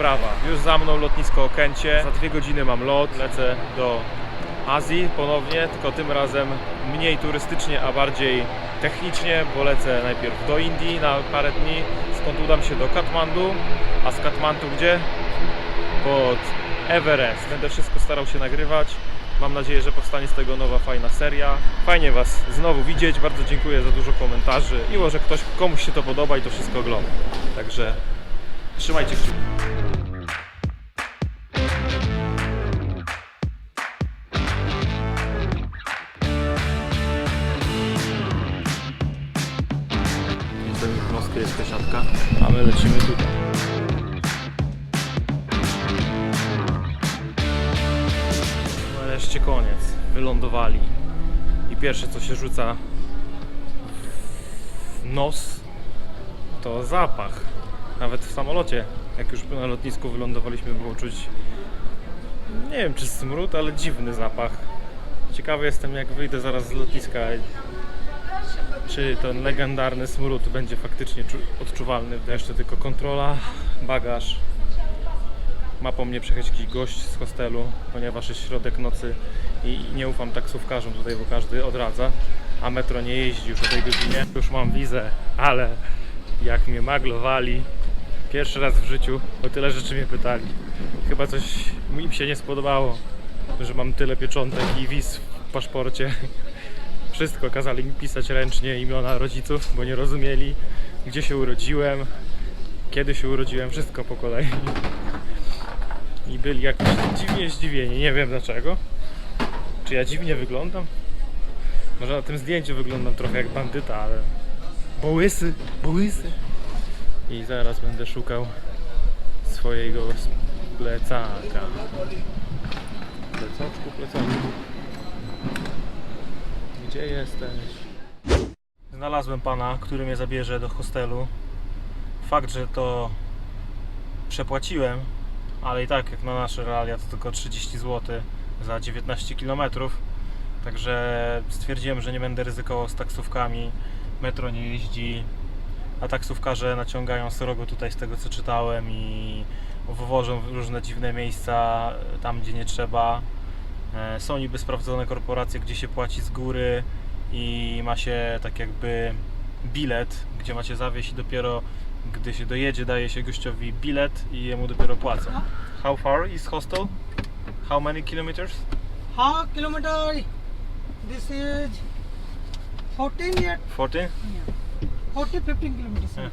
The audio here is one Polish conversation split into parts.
wyprawa. Już za mną lotnisko Okęcie. Za dwie godziny mam lot. Lecę do Azji ponownie, tylko tym razem mniej turystycznie, a bardziej technicznie, bo lecę najpierw do Indii na parę dni, skąd udam się do Katmandu, a z Katmandu gdzie? Pod Everest. Będę wszystko starał się nagrywać. Mam nadzieję, że powstanie z tego nowa fajna seria. Fajnie Was znowu widzieć. Bardzo dziękuję za dużo komentarzy. Miło, że ktoś komuś się to podoba i to wszystko ogląda. Także trzymajcie kciuki. Pierwsze co się rzuca w nos to zapach. Nawet w samolocie, jak już na lotnisku wylądowaliśmy, było czuć nie wiem czy smród, ale dziwny zapach. Ciekawy jestem jak wyjdę zaraz z lotniska czy ten legendarny smród będzie faktycznie czu- odczuwalny. Jeszcze tylko kontrola, bagaż. Ma po mnie przyjechać jakiś gość z hostelu, ponieważ jest środek nocy i nie ufam taksówkarzom tutaj, bo każdy odradza, a metro nie jeździ już o tej godzinie. Już mam wizę, ale jak mnie maglowali, pierwszy raz w życiu o tyle rzeczy mnie pytali. Chyba coś im się nie spodobało, że mam tyle pieczątek i wiz w paszporcie. Wszystko kazali mi pisać ręcznie imiona rodziców, bo nie rozumieli, gdzie się urodziłem, kiedy się urodziłem, wszystko po kolei. I byli jakoś dziwnie zdziwieni, nie wiem dlaczego. Czy ja dziwnie wyglądam? Może na tym zdjęciu wyglądam trochę jak bandyta, ale... Bo łysy, bo łysy. I zaraz będę szukał swojego plecaka. Plecaczku, plecaczku. Gdzie jesteś? Znalazłem pana, który mnie zabierze do hostelu. Fakt, że to przepłaciłem, ale i tak jak na nasze realia to tylko 30 zł za 19 km. Także stwierdziłem, że nie będę ryzykował z taksówkami. Metro nie jeździ, a taksówkarze naciągają srogo tutaj z tego co czytałem i wywożą w różne dziwne miejsca tam gdzie nie trzeba. E, Są niby sprawdzone korporacje, gdzie się płaci z góry i ma się tak jakby bilet, gdzie macie zawieźć i dopiero gdy się dojedzie, daje się gościowi bilet i jemu dopiero płacą. How far is hostel? How many kilometers? Half kilometer. This is 14 yet. 14? 40 15 kilometers. Yeah.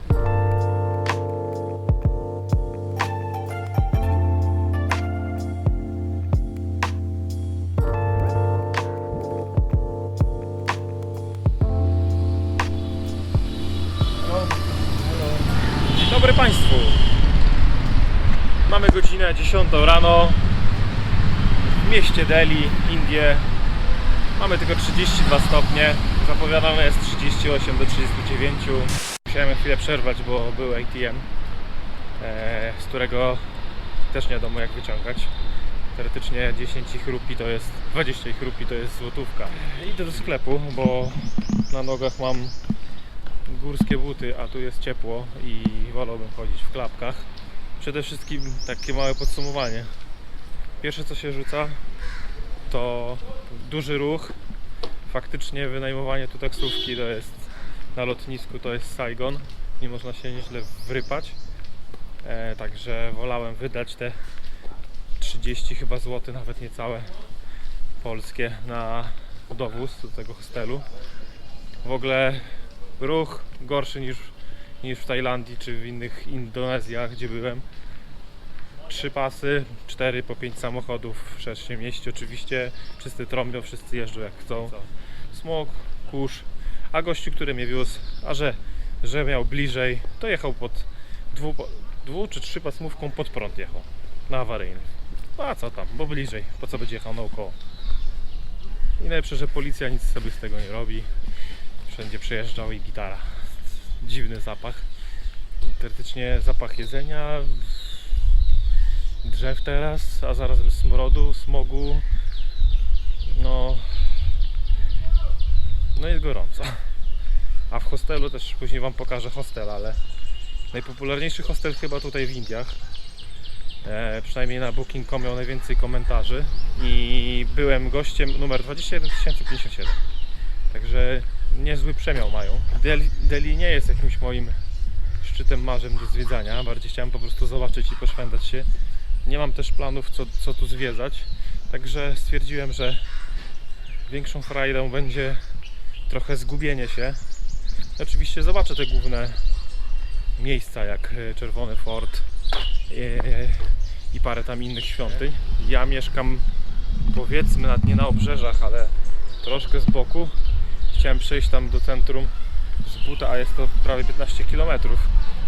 Dzień dobry Państwu. Mamy godzinę 10 rano w mieście Delhi, Indie. Mamy tylko 32 stopnie. Zapowiadane jest 38 do 39. Musiałem chwilę przerwać, bo był ATM, e, z którego też nie wiadomo jak wyciągać. Teoretycznie 10 ich rupi to jest 20 ich rupi to jest złotówka. Idę do sklepu, bo na nogach mam górskie buty, a tu jest ciepło i wolałbym chodzić w klapkach. Przede wszystkim takie małe podsumowanie. Pierwsze co się rzuca to duży ruch. Faktycznie wynajmowanie tu taksówki to jest na lotnisku to jest Saigon i można się nieźle wrypać. E, także wolałem wydać te 30 chyba złoty, nawet niecałe polskie na dowóz do tego hostelu. W ogóle ruch gorszy niż, niż w Tajlandii czy w innych Indonezjach, gdzie byłem. Trzy pasy, cztery po pięć samochodów w szerszym mieście. Oczywiście wszyscy trąbią, wszyscy jeżdżą jak chcą. Smog, kurz, a gościu, który mnie wiózł, a że, że miał bliżej, to jechał pod dwu, dwu czy trzy pasmówką pod prąd jechał. Na awaryjnych. No a co tam, bo bliżej. Po co będzie jechał naokoło? I najlepsze, że policja nic sobie z tego nie robi. Wszędzie przejeżdżał i gitara. Dziwny zapach. Teoretycznie zapach jedzenia, drzew teraz, a zarazem smrodu, smogu. No, no jest gorąco. A w hostelu też później Wam pokażę hostel, ale Najpopularniejszy hostel chyba tutaj w Indiach. E, przynajmniej na Booking.com miał najwięcej komentarzy i byłem gościem numer 21057. Także niezły przemiał mają. Delhi, nie jest jakimś moim szczytem marzeń do zwiedzania. Bardziej chciałem po prostu zobaczyć i poszwędzać się. Nie mam też planów, co, co tu zwiedzać. Także stwierdziłem, że większą frajdą będzie trochę zgubienie się. Oczywiście zobaczę te główne miejsca, jak e, Czerwony Fort e, i parę tam innych świątyń. Ja mieszkam powiedzmy nie na obrzeżach, ale troszkę z boku. Chciałem przejść tam do centrum z buta, a jest to prawie 15 km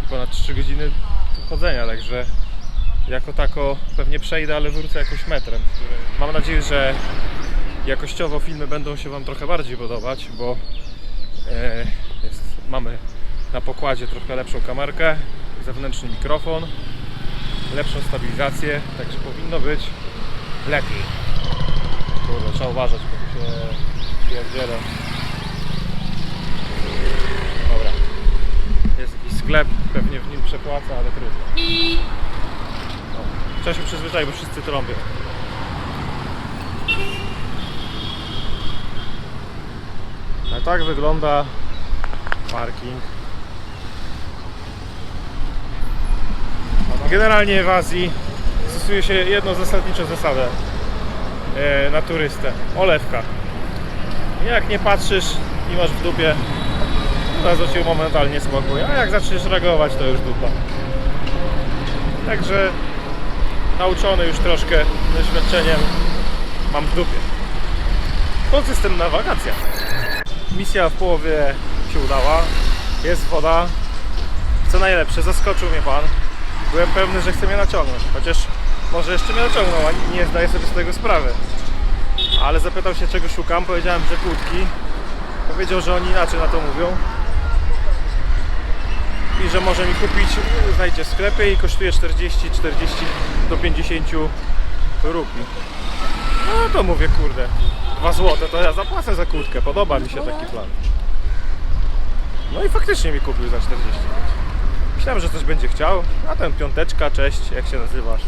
i ponad 3 godziny chodzenia, także jako tako pewnie przejdę, ale wrócę jakoś metrem. Mam nadzieję, że jakościowo filmy będą się Wam trochę bardziej podobać, bo e, jest, mamy na pokładzie trochę lepszą kamerkę, zewnętrzny mikrofon, lepszą stabilizację, także powinno być lepiej. Kurde, trzeba uważać, bo się pierdzielę. Dobra. Jest jakiś sklep, pewnie w nim przepłacę, ale trudno. Trzeba się przyzwyczaić, bo wszyscy trąbią. A tak wygląda parking. Generalnie w Azji stosuje się jedną zasadniczą zasadę e, na turystę. Olewka. Jak nie patrzysz i masz w dupie, razu cię momentalnie smokuje. A jak zaczniesz reagować, to już dupa. Także nauczony już troszkę doświadczeniem mam w dupie. Na wakacjach. Misja w połowie się udała. Jest woda. Co najlepsze, zaskoczył mnie pan. Byłem pewny, że chce mnie naciągnąć. Chociaż może jeszcze mnie naciągnął, a nie zdaję sobie z tego sprawy. Ale zapytał się czego szukam, powiedziałem, że kłódki. Powiedział, że oni inaczej na to mówią. I że może mi kupić, znajdzie w sklepie i kosztuje 40, 40 do 50 rupii. No to mówię, kurde, 2 złote to ja zapłacę za kłódkę, podoba mi się taki plan. No i faktycznie mi kupił za 45. Myślałem, że coś będzie chciał, a ten piąteczka, cześć, jak się nazywasz?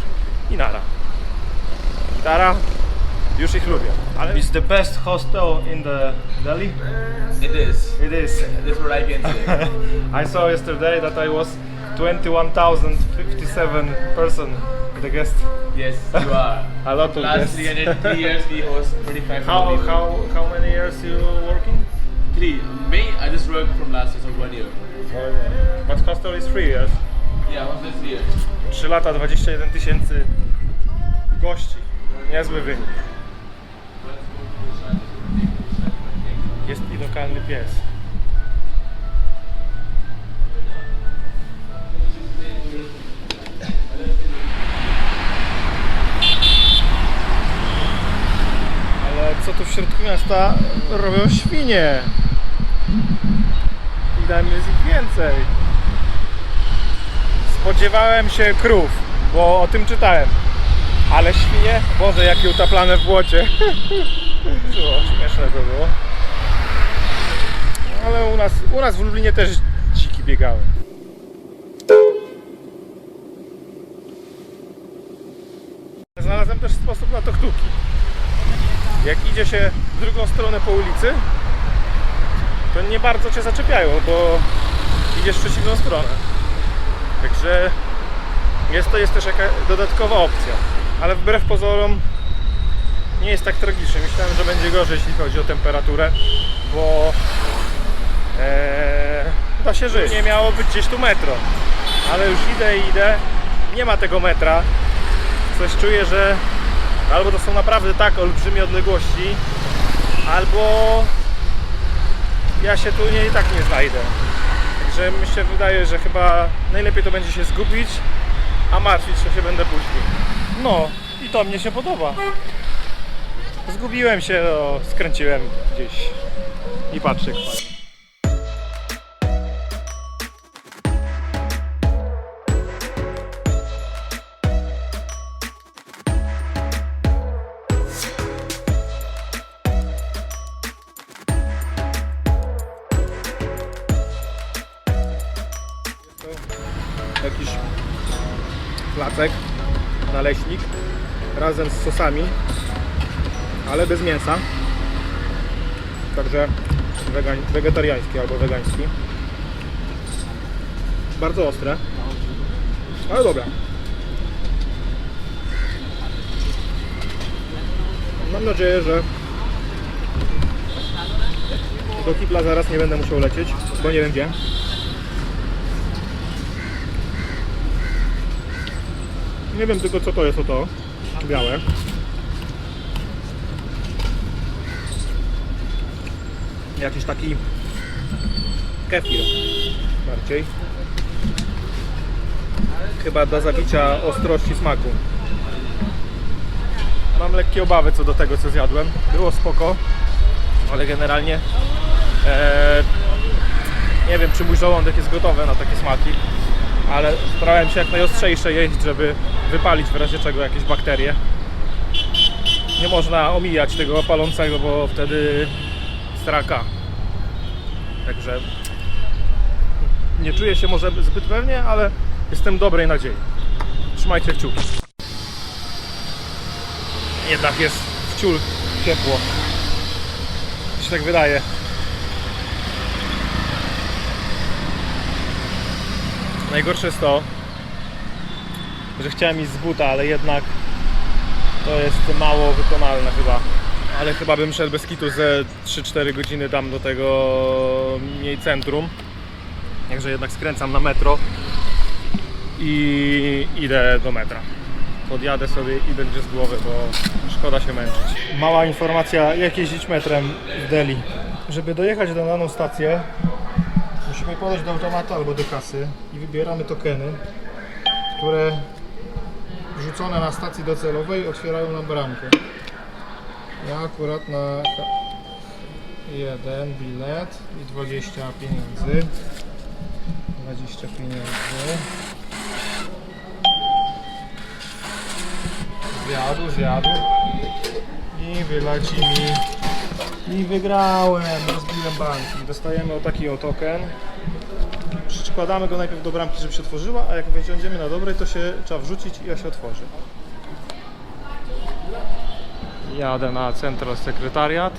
I nara. Już ich lubię. Ale it's the best hostel in the Delhi? It is. It is. That's what I can say. I saw yesterday that I was 21,057 person, the guest. yes, you are. A lot of Last guests. 303 years we host 25 How, people. how, how many years you working? Three. Me, I just worked from last year, so one year. But hostel is three years. Yeah, was this year? 3 lata, 21 tysięcy gości. Niezły wynik. Jest i lokalny pies. Ale co tu w środku miasta robią świnie? I dajmy jest ich więcej. Spodziewałem się krów, bo o tym czytałem. Ale świnie, Boże, jakie utaplane w błocie. Było, śmieszne to było. Nas, u nas w Lublinie też dziki biegały. Znalazłem też sposób na to ktuki. Jak idzie się w drugą stronę po ulicy, to nie bardzo cię zaczepiają, bo idziesz w przeciwną stronę. Także jest to jest też jaka dodatkowa opcja. Ale wbrew pozorom nie jest tak tragicznie. Myślałem, że będzie gorzej, jeśli chodzi o temperaturę, bo e, da się żyć. Nie miało być gdzieś tu metro, ale już idę i idę. Nie ma tego metra. Coś czuję, że albo to są naprawdę tak olbrzymie odległości, albo ja się tu nie, i tak nie znajdę. Także mi się wydaje, że chyba najlepiej to będzie się zgubić, a martwić to się będę później. No i to mnie się podoba. Zgubiłem się, no, skręciłem gdzieś i patrzę jak ale bez mięsa. Także wegań, wegetariański albo wegański. Bardzo ostre, ale dobra. Mam nadzieję, że do kibla zaraz nie będę musiał lecieć, bo nie wiem gdzie. Nie wiem tylko co to jest o to białe. Jakiś taki kefir bardziej. Chyba dla zabicia ostrości smaku. Mam lekkie obawy co do tego co zjadłem. Było spoko, ale generalnie e, nie wiem czy mój żołądek jest gotowy na takie smaki ale starałem się jak najostrzejsze jeść, żeby wypalić w razie czego jakieś bakterie. Nie można omijać tego palącego, bo wtedy straka. Także nie czuję się może zbyt pewnie, ale jestem dobrej nadziei. Trzymajcie kciuki. Jednak jest wciul ciepło. Mi się tak wydaje. Najgorsze jest to, że chciałem iść z buta, ale jednak to jest mało wykonalne chyba. Ale chyba bym szedł bez kitu ze 3-4 godziny tam do tego mniej centrum. Także jednak skręcam na metro i idę do metra. Podjadę sobie i będzie z głowy, bo szkoda się męczyć. Mała informacja, jak jeździć metrem w Delhi. Żeby dojechać do daną stację, Musimy podejść do automatu albo do kasy i wybieramy tokeny, które rzucone na stacji docelowej otwierają nam bramkę. Ja akurat na jeden bilet i 20 pieniędzy. 20 pieniędzy. Zjadł, zjadł. I wyleci mi i wygrałem, rozbiłem banki. Dostajemy o taki o token. Przykładamy go najpierw do bramki, żeby się otworzyła, a jak wejdziemy na dobrej, to się trzeba wrzucić i ja się otworzy. Jadę na central sekretariat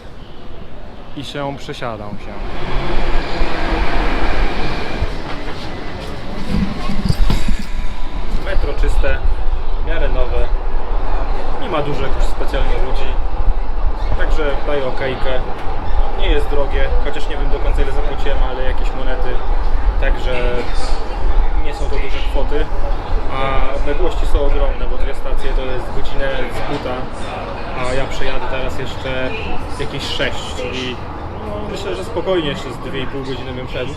i się przesiadam się. Metro czyste, w miarę nowe. Nie ma dużo jakoś specjalnie ludzi. Także daję okejkę. Nie jest drogie, chociaż nie wiem do końca ile zapłaciłem, ale jakieś monety. Także nie są to duże kwoty. A odległości są ogromne, bo dwie stacje to jest godzinę z buta, a ja przejadę teraz jeszcze jakieś 6, czyli no, myślę, że spokojnie jeszcze z 2,5 godziny bym szedł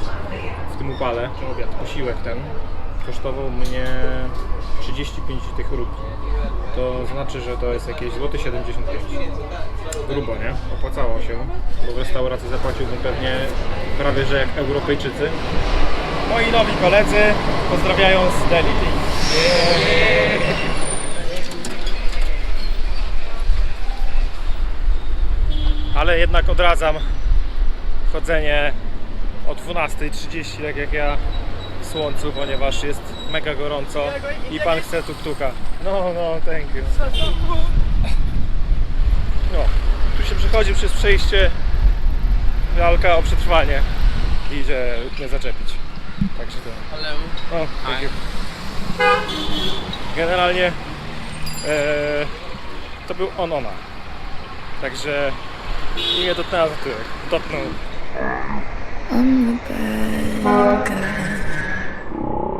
w tym upale. Obiad, posiłek ten kosztował mnie 35 tych rubli. To znaczy, że to jest jakieś złoty 75. Grubo, nie? Opłacało się, bo w restauracji zapłaciłbym pewnie prawie, że jak Europejczycy. Moi nowi koledzy pozdrawiają z Delhi. Ale jednak odradzam chodzenie o 12.30, tak jak ja w słońcu, ponieważ jest mega gorąco i pan chce tuk-tuka. No, no, thank you. No, tu się przechodzi przez przejście lalka o przetrwanie i idzie mnie zaczepić. Także to. Hello. O, thank you. Generalnie e, to był on ona. Także i mnie dotknęła za tyłek. Dotknął.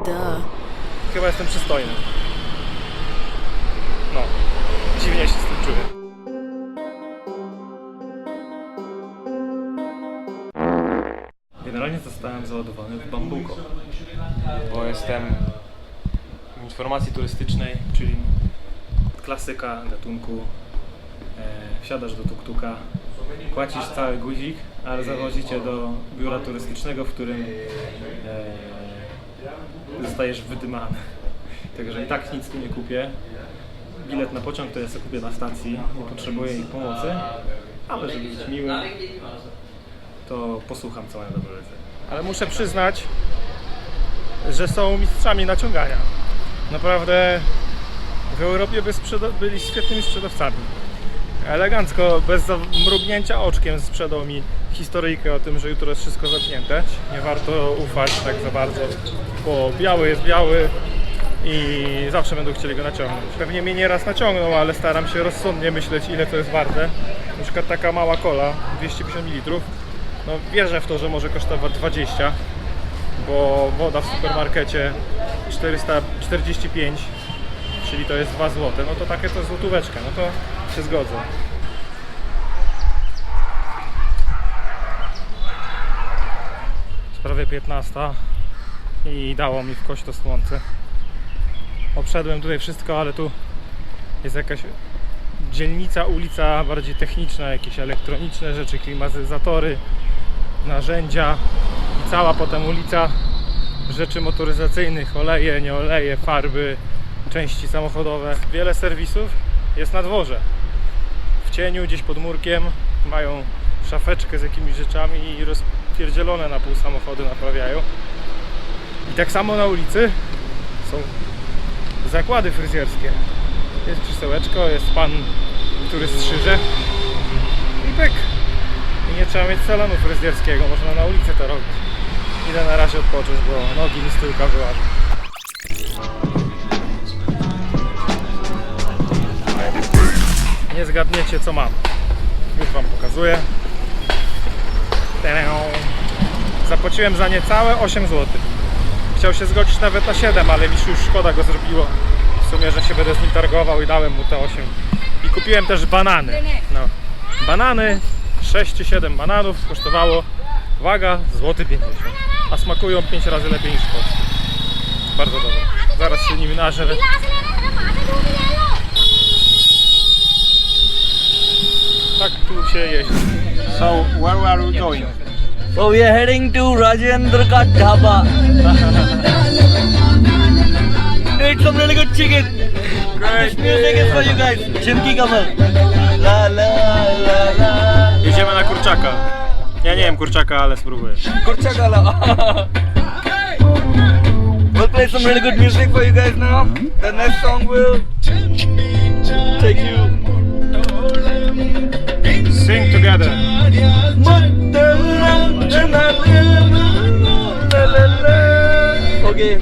Duh. Chyba jestem przystojny. No, dziwnie się z tym czuję. Generalnie zostałem załadowany w Bambuko, bo jestem w informacji turystycznej, czyli klasyka gatunku e, wsiadasz do tuktuka, płacisz cały guzik, ale zawozi cię do biura turystycznego, w którym e, zostajesz wydymany. Także i tak nic tu nie kupię. Bilet na pociąg to ja sobie kupię na stacji, nie potrzebuję ich pomocy, ale żeby być miłym, to posłucham co mają do powiedzenia. Ale muszę przyznać, że są mistrzami naciągania. Naprawdę w Europie by byli świetnymi sprzedawcami. Elegancko, bez mrugnięcia oczkiem sprzedał mi historyjkę o tym, że jutro jest wszystko zamknięte. Nie warto ufać tak za bardzo, bo biały jest biały i zawsze będą chcieli go naciągnąć. Pewnie mnie nieraz naciągną, ale staram się rozsądnie myśleć, ile to jest warte. Na przykład taka mała kola, 250 ml, no wierzę w to, że może kosztować 20, bo woda w supermarkecie 445 czyli to jest 2 zł, no to takie to złotóweczka, no to się zgodzę. Jest prawie 15 i dało mi w kość to słońce. Obszedłem tutaj wszystko, ale tu jest jakaś dzielnica, ulica bardziej techniczna, jakieś elektroniczne rzeczy, klimatyzatory, narzędzia i cała potem ulica rzeczy motoryzacyjnych, oleje, nie oleje, farby, części samochodowe. Wiele serwisów jest na dworze. Cieniu, gdzieś pod murkiem mają szafeczkę z jakimiś rzeczami i rozpierdzielone na pół samochody naprawiają. I tak samo na ulicy są zakłady fryzjerskie. Jest krzesełeczko, jest pan, który strzyże i pyk. I nie trzeba mieć salonu fryzjerskiego, można na ulicy to robić. Idę na razie odpocząć, bo nogi mi z tyłka wyłażą. Nie zgadniecie co mam. Już wam pokazuję. Zapłaciłem za niecałe 8 zł. Chciał się zgodzić nawet na 7, ale mi się już szkoda go zrobiło. W sumie, że się będę z nim targował i dałem mu te 8. I kupiłem też banany. No. Banany, 6 czy 7 bananów kosztowało, uwaga, złoty 50. A smakują 5 razy lepiej niż w Polsce. Bardzo dobre. Zaraz się nimi nażerę. Tak tu się jeździ. So, where are we going? So we are heading to Rajendra Ka Dhaba. Eat some really good chicken. This music is for you guys. Chimki Kamal. La la la la. Jedziemy na kurczaka. Ja nie wiem kurczaka, ale spróbuję. Kurchakala. We'll play some really good music for you guys now. The next song will take you. Together. Okay.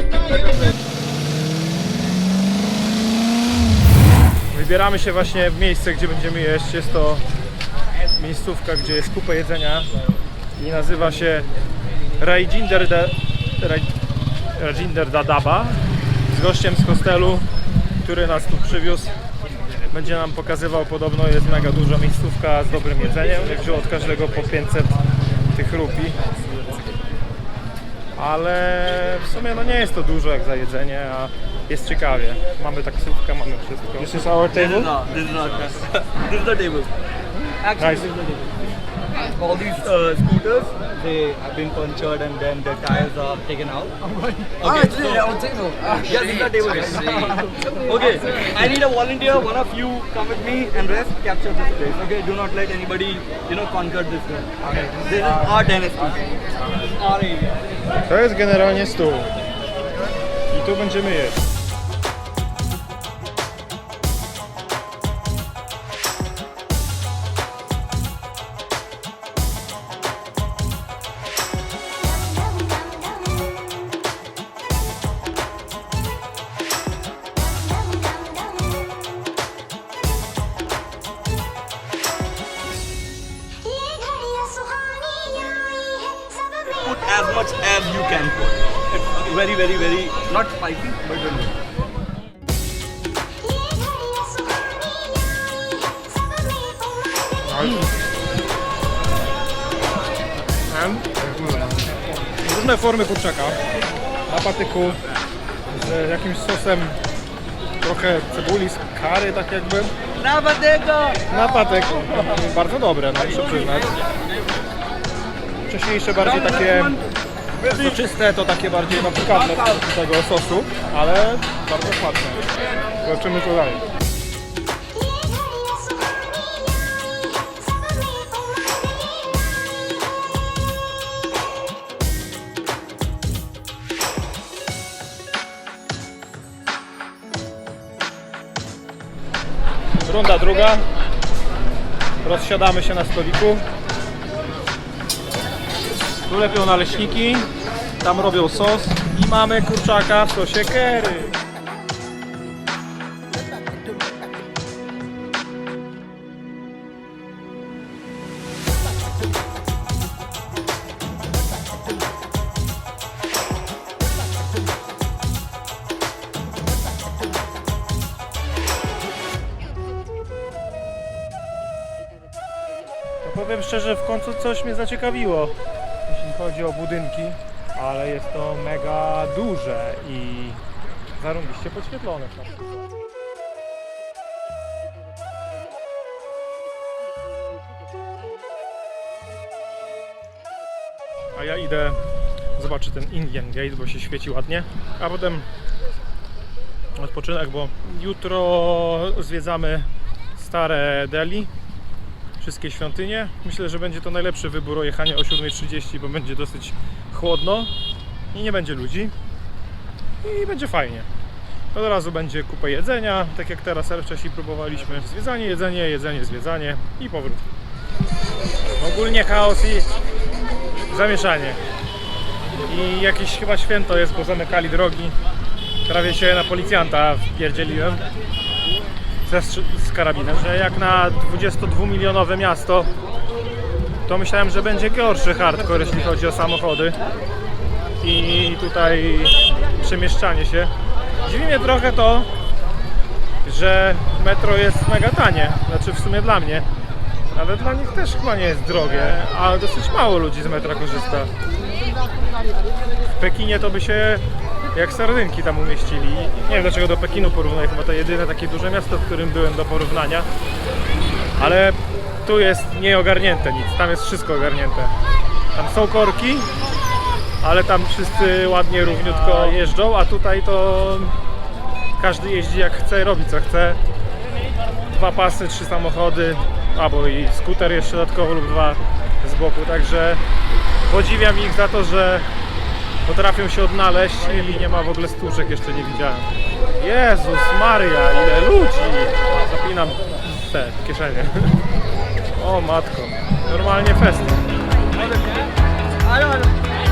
Wybieramy się właśnie w miejsce, gdzie będziemy jeść. Jest to miejscówka, gdzie jest kupę jedzenia i nazywa się Rajinder, da, Raj- Rajinder Dadaba z gościem z hostelu, który nas tu przywiózł. Będzie nam pokazywał, podobno jest mega duża miejscówka z dobrym jedzeniem. Wziął od każdego po 500 tych rupii. Ale w sumie no nie jest to dużo jak za jedzenie, a jest ciekawie. Mamy taksówkę, mamy wszystko. This is our table? No, this is not. this is the table. Nice. All these uh, scooters they have been punctured and then the tires are taken out. Okay, so, yes, this is the table. okay, I need a volunteer. One of you come with me and rest capture this place. Okay, do not let anybody you know conquer this one. Okay, this is our tennis court. Our area. To jest generalnie stół. I tu będziemy jeść. Very, very, very not spicy, but very. Em, Różne formy kurczaka. Na patyku z jakimś sosem trochę cebuli z kary, tak jakby. Na patyku. Bardzo dobre, no muszę przyznać. Wcześniejsze bardziej takie to czyste to takie bardziej no, pikantne tak, tak. tego sosu, ale bardzo smaczne. Zobaczymy co dalej. Runda druga. Rozsiadamy się na stoliku. Tu lepią naleśniki, tam robią sos i mamy kurczaka w sosie curry. Powiem szczerze, w końcu coś mnie zaciekawiło, chodzi o budynki, ale jest to mega duże i zarąbiście podświetlone. A ja idę zobaczyć ten Indian Gate, bo się świeci ładnie, a potem odpoczynek, bo jutro zwiedzamy stare Delhi, wszystkie świątynie. Myślę, że będzie to najlepszy wybór jechanie o 7.30, bo będzie dosyć chłodno i nie będzie ludzi i będzie fajnie. Od razu będzie kupę jedzenia, tak jak teraz, wcześniej próbowaliśmy. Zwiedzanie, jedzenie, jedzenie, zwiedzanie i powrót. Ogólnie chaos i zamieszanie. I jakieś chyba święto jest, bo zamykali drogi. Prawie się na policjanta wpierdzieliłem z karabinem, że jak na 22-milionowe miasto, to myślałem, że będzie gorszy hardcore, jeśli chodzi o samochody i tutaj przemieszczanie się. Dziwi mnie trochę to, że metro jest mega tanie, znaczy w sumie dla mnie, ale dla nich też chyba nie jest drogie, a dosyć mało ludzi z metra korzysta. W Pekinie to by się jak sardynki tam umieścili. Nie wiem dlaczego do Pekinu porównuję, chyba to jedyne takie duże miasto, w którym byłem do porównania. Ale tu jest nieogarnięte nic, tam jest wszystko ogarnięte. Tam są korki, ale tam wszyscy ładnie, równiutko jeżdżą, a tutaj to każdy jeździ jak chce, robi co chce. Dwa pasy, trzy samochody, albo i skuter jeszcze dodatkowo lub dwa z boku, także podziwiam ich za to, że potrafią się odnaleźć i nie ma w ogóle stłuczek, jeszcze nie widziałem. Jezus Maria, ile ludzi! Zapinam te kieszenie. O matko, normalnie fest. Hello, hello.